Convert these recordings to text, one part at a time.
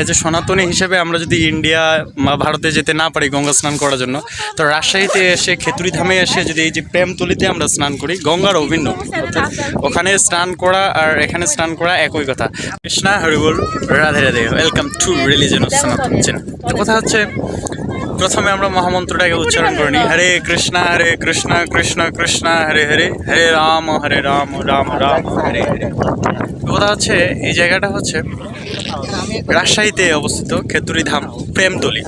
As a সনাতনী হিসেবে আমরা যদি ইন্ডিয়া বা ভারতে যেতে না পারি গঙ্গা স্নান করার জন্য, তো রাজশাহীতে এসে ধামে এসে যদি এই যে প্রেমতলিতে আমরা স্নান করি, গঙ্গার অভিন্ন। অর্থাৎ ওখানে স্নান করা আর এখানে স্নান করা একই কথা। কৃষ্ণা, হরিবল, Radhe Radhe welcome to religion of Sanatan channel তো কথা হচ্ছে প্রথমে আমরা মহামন্ত্রটাকে উচ্চারণ করে নিই হরে কৃষ্ণ হরে কৃষ্ণ কৃষ্ণ কৃষ্ণ, হরে হরে হরে রাম হরে রাম রাম রাম, হরে হরে। কথা হচ্ছে, এই জায়গাটা হচ্ছে রাজশাহীতে অবস্থিত খেতুরি ধাম প্রেমতলি।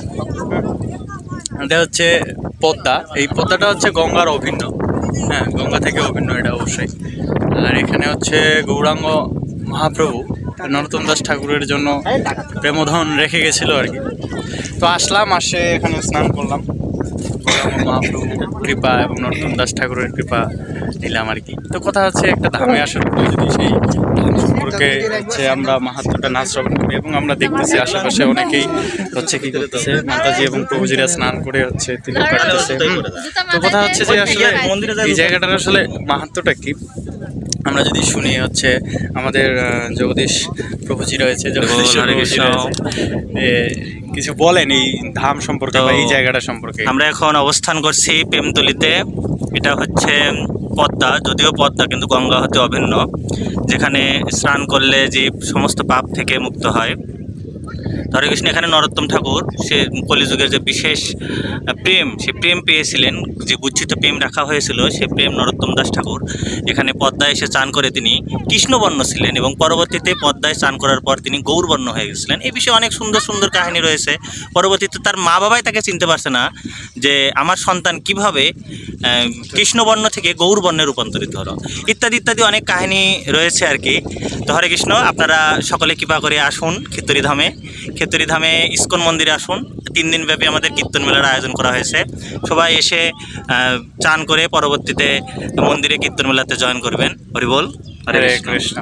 এটা হচ্ছে পদ্মা। এই পদ্মাটা হচ্ছে গঙ্গার অভিন্ন। হ্যাঁ গঙ্গা থেকে অভিন্ন এটা অবশ্যই। আর এখানে হচ্ছে গৌরাঙ্গ মহাপ্রভু নরোত্তম দাস ঠাকুরের জন্য প্রেমধন রেখে গেছিল আর কি। তো আসলাম, আসে এখানে স্নান করলাম। গৌরাঙ্গ মহাপ্রভু কৃপা এবং নরোত্তম দাস ঠাকুরের কৃপা নিলাম আর কি। তো কথা হচ্ছে একটা ধামে আসার পরে যদি সেই ধাম সম্পর্কে হচ্ছে আমরা মাহাত্মটা নাচ শ্রবণ করি এবং আমরা দেখতেছি আশেপাশে অনেকেই হচ্ছে কি করতেছে মাতাজি এবং প্রভুজিরা স্নান করে হচ্ছে তিলক কাটতেছে। তো কথা হচ্ছে যে আসলে এই জায়গাটার আসলে মাহাত্মটা কি? আমরা যদি শুনি হচ্ছে আমাদের জগদীশ প্রভুজি রয়েছে জগদীশ কিছু বলেন এই ধাম সম্পর্কে বা এই জায়গাটা সম্পর্কে? আমরা এখন অবস্থান করছি প্রেমতলিতে এটা হচ্ছে পদ্মা যদিও পদ্মা কিন্তু গঙ্গা হতে অভিন্ন যেখানে স্নান করলে যে সমস্ত পাপ থেকে মুক্ত হয়। হরে কৃষ্ণ, এখানে নরোত্তম ঠাকুর, সে কলিযুগের যে বিশেষ প্রেম, সে প্রেম পেয়েছিলেন, যে গুচ্ছিত প্রেম রাখা হয়েছিল, সে প্রেম নরোত্তম দাস ঠাকুর। এখানে পদ্মায় এসে চান করে তিনি কৃষ্ণবর্ণ ছিলেন এবং পরবর্তীতে পদ্মায় চান করার পর তিনি গৌরবর্ণ হয়ে গেছিলেন। এই বিষয়ে অনেক সুন্দর সুন্দর কাহিনী রয়েছে। পরবর্তীতে তার মা বাবাই তাকে চিনতে পারছে না যে আমার সন্তান কীভাবে কৃষ্ণবর্ণ থেকে গৌরবর্ণে রূপান্তরিত হলো। ইত্যাদি ইত্যাদি অনেক কাহিনী রয়েছে আর কি। তো হরে কৃষ্ণ, আপনারা সকলে কৃপা করে আসুন খেতরি ধামে ইস্কন মন্দিরে আসুন। তিন দিন ব্যাপী আমাদের কীর্তন মেলার আয়োজন করা হয়েছে। সবাই এসে চান করে পরবর্তীতে মন্দিরে কীর্তন মেলাতে জয়েন করবেন। হরি বল। হরে কৃষ্ণ।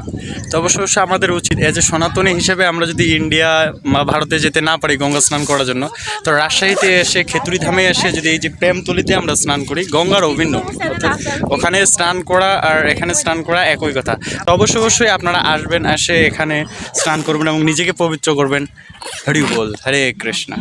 তো অবশ্য অবশ্য আমাদের উচিত এজ এ সনাতনী হিসেবে আমরা যদি ইন্ডিয়া বা ভারতে যেতে না পারি গঙ্গা স্নান করার জন্য তো রাজশাহীতে এসে খেতুরি ধামে এসে যদি এই যে প্রেমতলিতে আমরা স্নান করি গঙ্গার অভিন্ন ওখানে স্নান করা আর এখানে স্নান করা একই কথা। তো অবশ্যই অবশ্যই আপনারা আসবেন এসে এখানে স্নান করবেন এবং নিজেকে পবিত্র করবেন। হরি বল হরে কৃষ্ণ।